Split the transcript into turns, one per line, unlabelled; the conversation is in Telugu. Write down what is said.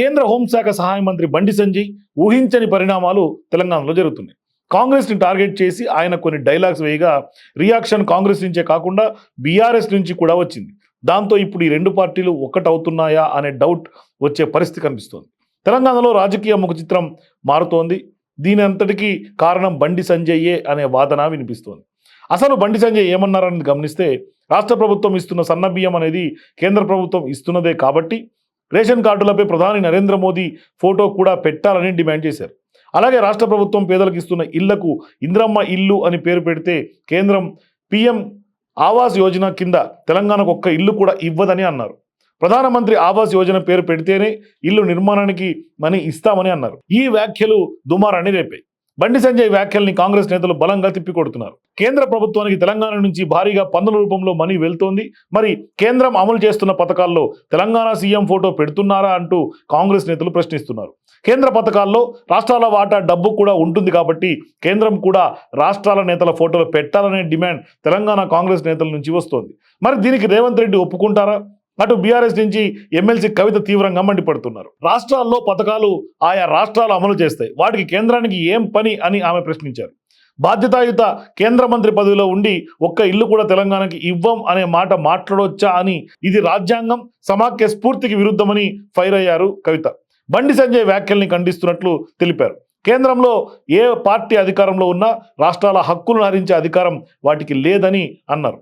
కేంద్ర హోంశాఖ సహాయ మంత్రి బండి సంజయ్ ఊహించని పరిణామాలు తెలంగాణలో జరుగుతున్నాయి. కాంగ్రెస్ని టార్గెట్ చేసి ఆయన కొన్ని డైలాగ్స్ వేయగా రియాక్షన్ కాంగ్రెస్ నుంచే కాకుండా బీఆర్ఎస్ నుంచి కూడా వచ్చింది. దాంతో ఇప్పుడు ఈ రెండు పార్టీలు ఒక్కటవుతున్నాయా అనే డౌట్ వచ్చే పరిస్థితి కనిపిస్తోంది. తెలంగాణలో రాజకీయ ముఖ చిత్రం మారుతోంది. దీని అంతటికీ కారణం బండి సంజయ్యే అనే వాదన వినిపిస్తోంది. అసలు బండి సంజయ్ ఏమన్నారని గమనిస్తే రాష్ట్ర ప్రభుత్వం ఇస్తున్న సన్న బియ్యం అనేది కేంద్ర ప్రభుత్వం ఇస్తున్నదే కాబట్టి రేషన్ కార్డులపై ప్రధాని నరేంద్ర మోదీ ఫోటో కూడా పెట్టాలని డిమాండ్ చేశారు. అలాగే రాష్ట్ర ప్రభుత్వం పేదలకు ఇస్తున్న ఇళ్ళకు ఇంద్రమ్మ ఇల్లు అని పేరు పెడితే కేంద్రం పిఎం ఆవాస్ యోజన కింద తెలంగాణకు ఒక్క ఇల్లు కూడా ఇవ్వదని అన్నారు. ప్రధానమంత్రి ఆవాస్ యోజన పేరు పెడితేనే ఇల్లు నిర్మాణానికి మనీ ఇస్తామని అన్నారు. ఈ వ్యాఖ్యలు దుమారాన్ని రేపాయి. బండి సంజయ్ వ్యాఖ్యల్ని కాంగ్రెస్ నేతలు బలంగా తిప్పికొడుతున్నారు. కేంద్ర ప్రభుత్వానికి తెలంగాణ నుంచి భారీగా పన్నుల రూపంలో మనీ వెళ్తోంది. మరి కేంద్రం అమలు చేస్తున్న పథకాల్లో తెలంగాణ సీఎం ఫోటో పెడుతున్నారా అంటూ కాంగ్రెస్ నేతలు ప్రశ్నిస్తున్నారు. కేంద్ర పథకాల్లో రాష్ట్రాల వాటా డబ్బు కూడా ఉంటుంది కాబట్టి కేంద్రం కూడా రాష్ట్రాల నేతల ఫోటోలు పెట్టాలనే డిమాండ్ తెలంగాణ కాంగ్రెస్ నేతల నుంచి వస్తోంది. మరి దీనికి రేవంత్ రెడ్డి ఒప్పుకుంటారా? అటు బీఆర్ఎస్ నుంచి ఎమ్మెల్సీ కవిత తీవ్రంగా మండిపడుతున్నారు రాష్ట్రాల్లో పథకాలు ఆయా రాష్ట్రాలు అమలు చేస్తాయి. వాటికి కేంద్రానికి ఏం పని అని ఆమె ప్రశ్నించారు. బాధ్యతాయుత కేంద్ర మంత్రి పదవిలో ఉండి ఒక్క ఇల్లు కూడా తెలంగాణకి ఇవ్వం అనే మాట మాట్లాడవచ్చా అని ఇది రాజ్యాంగం సమాఖ్య స్ఫూర్తికి విరుద్ధమని ఫైర్ అయ్యారు కవిత. బండి సంజయ్ వ్యాఖ్యల్ని ఖండిస్తున్నట్లు తెలిపారు. కేంద్రంలో ఏ పార్టీ అధికారంలో ఉన్నా రాష్ట్రాల హక్కులను హరించే అధికారం వాటికి లేదని అన్నారు.